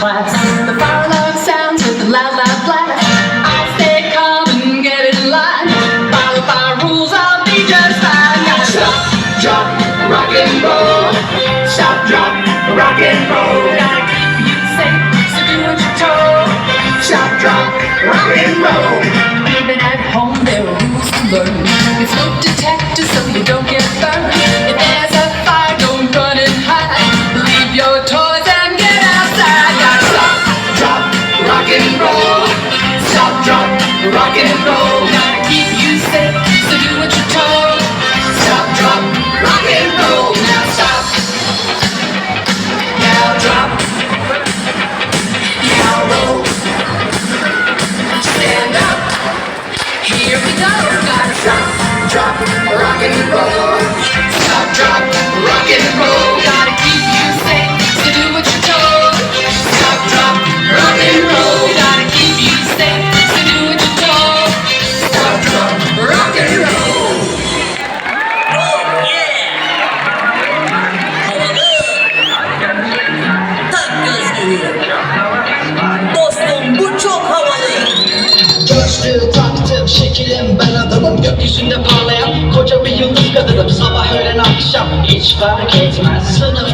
class. The fire alarm sounds with the loud, loud blast. I stay calm and get in line. Follow by rules, I'll be just fine. Gotta stop, drop, rock and roll. Stop, drop, rock and roll. Gotta keep you safe, so do what you're told. Stop, drop, rock and roll. Even at home, there are rules to learn. It's no detector, so you don't get burned. If there's a fire, don't run and hide. Leave your toys Stand up. Here we go. Gotta stop, drop, rock and roll. Şekilim ben adamım Gökyüzünde parlayan koca bir yıldız kadınım. Sabah öğlen akşam hiç fark etmez. Sınıfta